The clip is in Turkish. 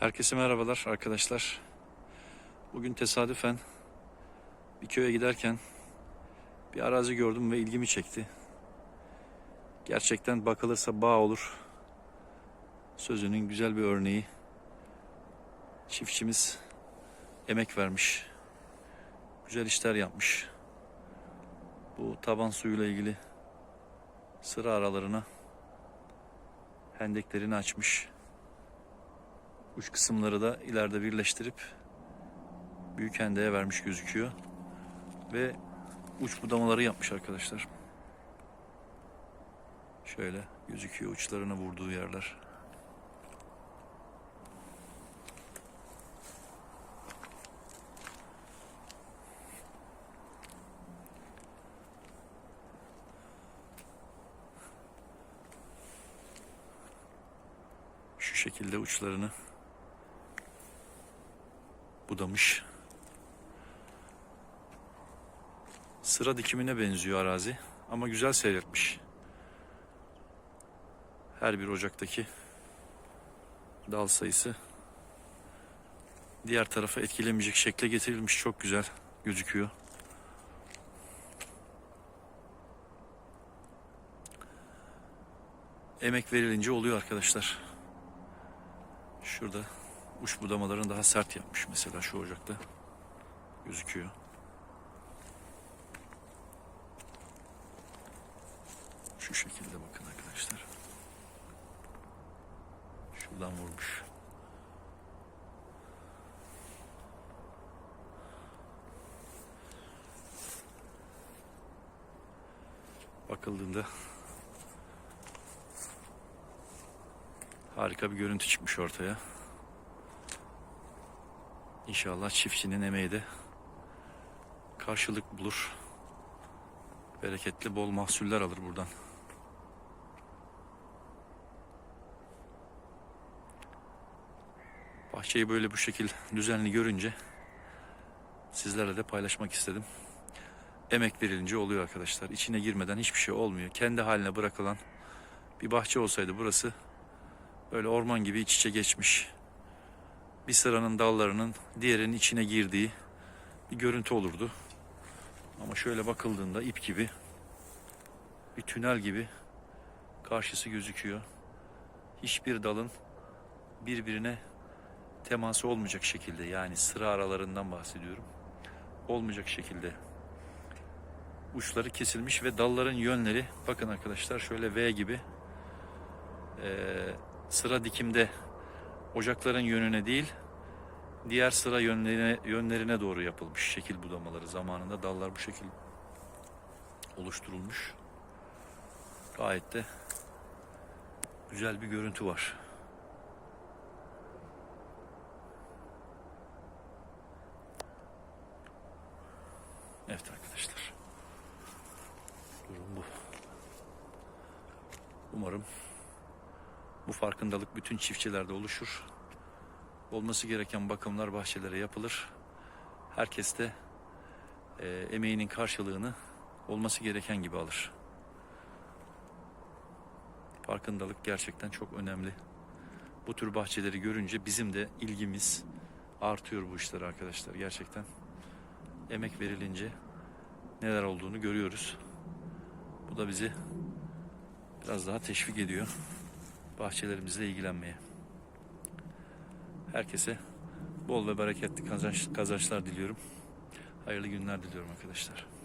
Herkese merhabalar arkadaşlar. Bugün tesadüfen bir köye giderken bir arazi gördüm ve ilgimi çekti. Gerçekten bakılırsa bağ olur. Sözünün güzel bir örneği. Çiftçimiz emek vermiş. Güzel işler yapmış. Bu taban suyuyla ilgili sıra aralarına hendeklerini açmış. Uç kısımları da ileride birleştirip büyük hendeye vermiş gözüküyor. Ve uç budamaları yapmış arkadaşlar. Şöyle gözüküyor uçlarına vurduğu yerler. Şu şekilde uçlarını budamış. Sıra dikimine benziyor arazi ama güzel seyretmiş. Her bir ocaktaki dal sayısı diğer tarafa etkilemeyecek şekle getirilmiş. Çok güzel gözüküyor. Emek verilince oluyor arkadaşlar. Şurada uç budamalarını daha sert yapmış mesela şu ocakta gözüküyor. Şu şekilde bakın arkadaşlar. Şuradan vurmuş. Bakıldığında harika bir görüntü çıkmış ortaya. İnşallah çiftçinin emeği de karşılık bulur. Bereketli bol mahsuller alır buradan. Bahçeyi böyle bu şekil düzenli görünce sizlerle de paylaşmak istedim. Emek verilince oluyor arkadaşlar. İçine girmeden hiçbir şey olmuyor. Kendi haline bırakılan bir bahçe olsaydı burası böyle orman gibi iç içe geçmiş. Bir sıranın dallarının diğerinin içine girdiği bir görüntü olurdu. Ama şöyle bakıldığında ip gibi bir tünel gibi karşısı gözüküyor. Hiçbir dalın birbirine teması olmayacak şekilde yani sıra aralarından bahsediyorum. Olmayacak şekilde uçları kesilmiş ve dalların yönleri bakın arkadaşlar şöyle V gibi eee, sıra dikimde ocakların yönüne değil diğer sıra yönlerine, yönlerine doğru yapılmış şekil budamaları zamanında dallar bu şekil oluşturulmuş. Gayet de güzel bir görüntü var. Evet arkadaşlar. Durum bu. Umarım bu farkındalık bütün çiftçilerde oluşur. Olması gereken bakımlar bahçelere yapılır. Herkes de e, emeğinin karşılığını olması gereken gibi alır. Farkındalık gerçekten çok önemli. Bu tür bahçeleri görünce bizim de ilgimiz artıyor bu işlere arkadaşlar gerçekten. Emek verilince neler olduğunu görüyoruz. Bu da bizi biraz daha teşvik ediyor bahçelerimizle ilgilenmeye. Herkese bol ve bereketli kazanç, kazançlar diliyorum. Hayırlı günler diliyorum arkadaşlar.